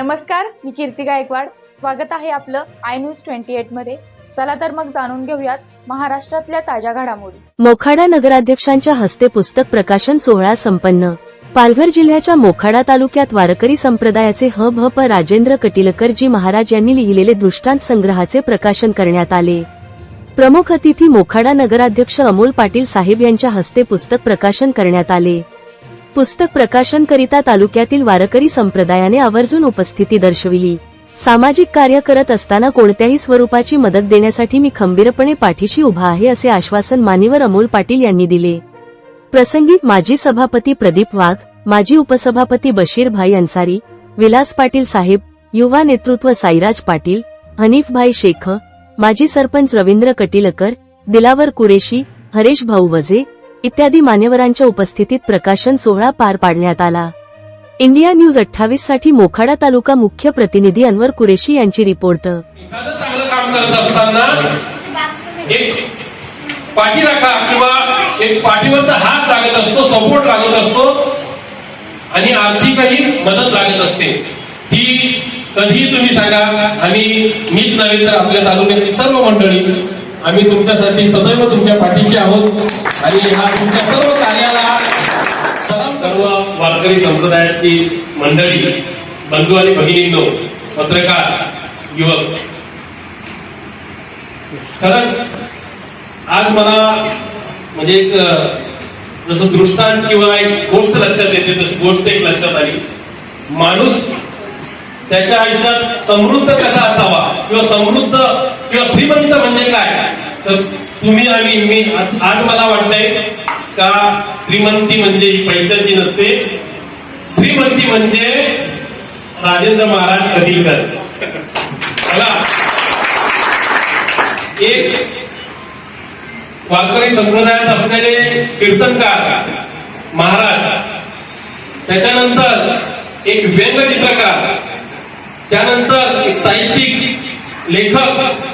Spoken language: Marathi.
नमस्कार मी कीर्ती गायकवाड. स्वागत आहे आपलं आय न्यूज ट्वेंटी एटमध्ये. चला तर मग जाणून घेऊयात महाराष्ट्रातल्या ताज्या घडामोडी. मोखाडा नगराध्यक्षांच्या हस्ते पुस्तक प्रकाशन सोहळा संपन्न. पालघर जिल्ह्याच्या मोखाडा तालुक्यात वारकरी संप्रदायाचे ह भ प राजेंद्र कटिलकरजी महाराज यांनी लिहिलेले दृष्टांत संग्रहाचे प्रकाशन करण्यात आले. प्रमुख अतिथी मोखाडा नगराध्यक्ष अमोल पाटील साहेब यांच्या हस्ते पुस्तक प्रकाशन करण्यात आले. पुस्तक प्रकाशनकरिता तालुक्यातील वारकरी संप्रदायाने आवर्जून उपस्थिती दर्शविली. सामाजिक कार्य करत असताना कोणत्याही स्वरूपाची मदत देण्यासाठी मी खंबीरपणे पाठीशी उभा आहे असे आश्वासन मान्यवर अमोल पाटील यांनी दिले. प्रसंगी माजी सभापती प्रदीप वाघ माजी उपसभापती बशीरभाई अन्सारी विलास पाटील साहेब युवा नेतृत्व साईराज पाटील हनीफभाई शेख माजी सरपंच रवींद्र कटिलकर दिलावर कुरेशी हरेश भाऊ वझे इत्यादी मान्यवरांच्या उपस्थितीत प्रकाशन सोहळा पार पाडण्यात आला. इंडिया न्यूज अठ्ठावीससाठी मोखाडा तालुका मुख्य प्रतिनिधी अनवर कुरेशी यांची रिपोर्ट. चांगलं काम करत असताना एक पाठीराखा किंवा एक पाठीवरचा हात लागत असतो सपोर्ट लागत असतो आणि आर्थिकही मदत लागत असते. ती कधीही तुम्ही सांगा आणि मीच नव्हे तर आपल्या तालुक्यातली सर्व मंडळी आम्ही तुमच्यासाठी सदैव तुमच्या पाठीशी आहोत. आणि हा तुमच्या सर्व कार्याला. सलाम. सर्व वारकरी संप्रदायातली मंडळी बंधू आणि भगिनींनो पत्रकार युवक. खरंच आज मला म्हणजे एक जसं दृष्टांत किंवा एक गोष्ट लक्षात येते तशी गोष्ट एक लक्षात आली. माणूस त्याच्या आयुष्यात समृद्ध कसा असावा किंवा समृद्ध किंवा श्रीमंत म्हणजे काय तर तुम्ही आणि मी आज मला वाटतंय का श्रीमंती म्हणजे पैशाची नसते. श्रीमंती म्हणजे राजेंद्र महाराज कदिलकर एक वारकरी संप्रदायात असलेले कीर्तनकार महाराज त्याच्यानंतर एक व्यंगचित्रकार त्यानंतर एक साहित्यिक लेखक